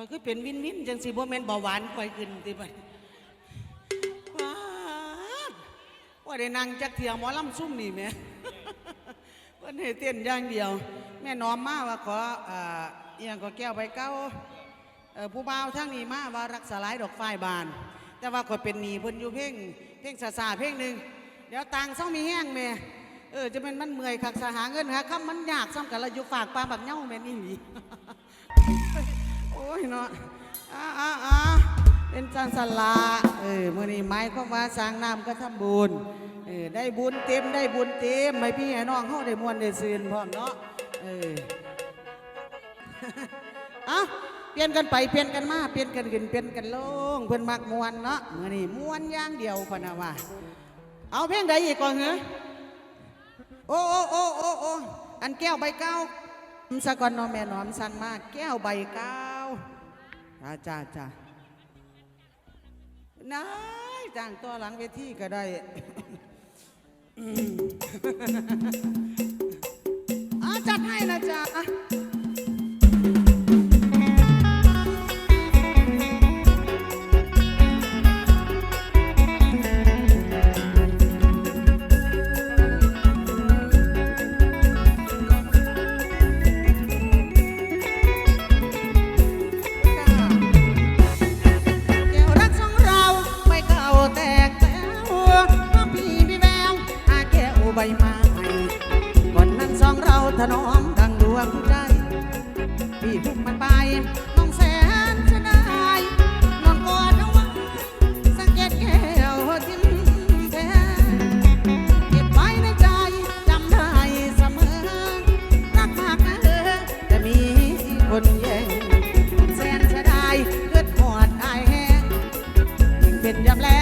อยคือเป็นวินวินจังสิบ่แม่นเบาหวานคอยขึ้นติบัดว้าดว่าได้นั่งจักเที่ยหมอลำซุ่มนี่แหม่ เพิ่นให้เต้นอย่างเดียว แม่น้อมมาว่าขออ่าอียังก็แก้วใบเก้าเอ่อผู้บ่าวทั้งนี้มาว่ารักษาหลายดอกฝ้ายบาน แต่ว่าก็เป็นหนี้เพิ่นอยู่เพลงเพลงซาซาเพลงหนึ่งเดี๋ยวตังค์เศร้ามีแห้งแม่เออจะเป็นมันเมื่อยคักสหาเงินหาคำมันยากซ้ำกันละอยู่ฝากปลาบักเหย้าแม่นอี่หลี ยเนาะอ่าอ่าอ่าเป็นจันสลาเออมื่อนี้ไม้เข้ามาสร้างน้ำก็ทำบุญเออได้บุญเต็มได้บุญเต็มไม่พี่ให้น้องเขาได้มวนได้ซืนพร้อมเนาะเออเอาเปลี่ยนกันไปเปลี่ยนกันมาเปลี่ยนกันขึ้นเปลี่ยนกันลงเพิ่นมักมวนเนาะมื่อนี้มวนอย่างเดียวพนะว่าเอาเพลงใดอีกก่อนเหรอโอ้โอ้โอ้โอ้โอ้อันแก้วใบเก้าสะกอนนอแม่นอมสั่งมาแก้วใบเก้า จ้าจ้าจ้านายจ้างตัวหลังเวทีก็ได้อืมอาจัดให้นะจ๊ะ วงใจพี่พุ่งมันไปน้องแสนจะได้น้องกอดเอาไว้สังเกตแก้วทิมแท้เก็บไว้ในใจจำได้เสมอ รักมากนะเออแต่มีคนแย่งแสนเสียดายเกิดหอดอายแห้งยิ่งเป็นยามแรง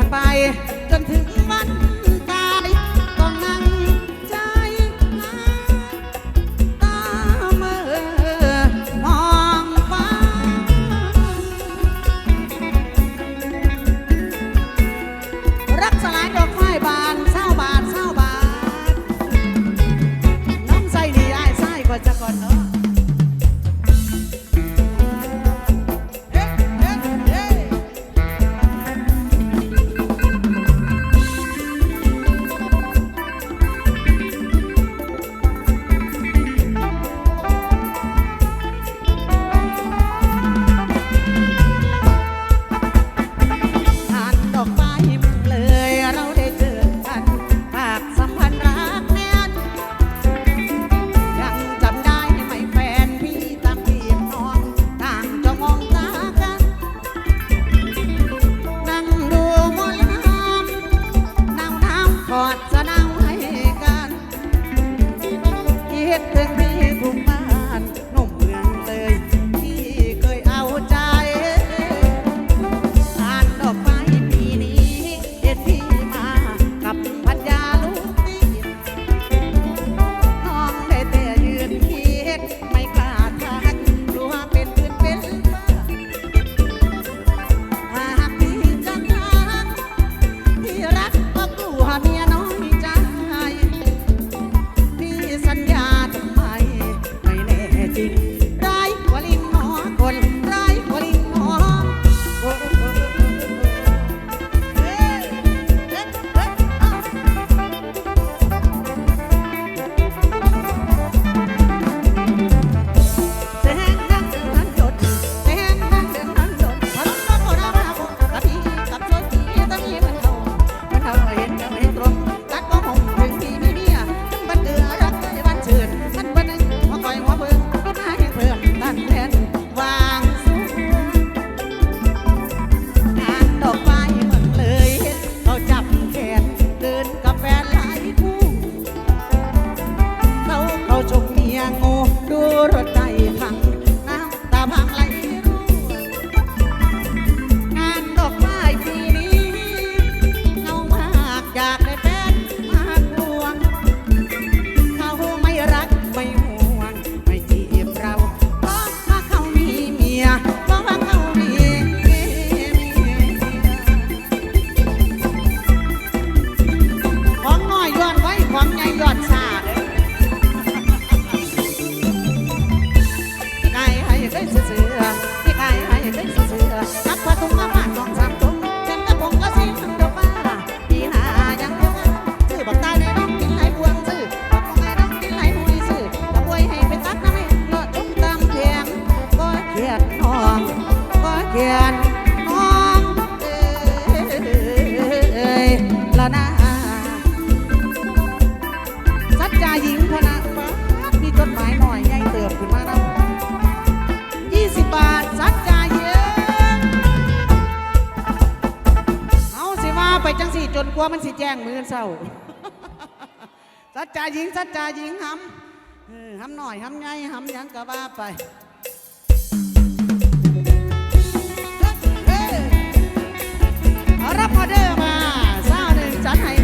มันไป ก็เขียนน้องเอ้ยละนะสัจจาหญิงพนักมีจดหมายหน่อยใหญ่เติบขึ้นมาแล้วยี่สิบบาทสัจจาเยอะเอาสิว่าไปจังสี่จนกลัวมันสิแจ้งมือเศร้าสัจจาหญิงสัจจาหญิงห้ำห้ำหน่อยห้ำไงห้ำยังกะว่าไป รับพอเดอร์มาเศร้าหนึ่งจัดให้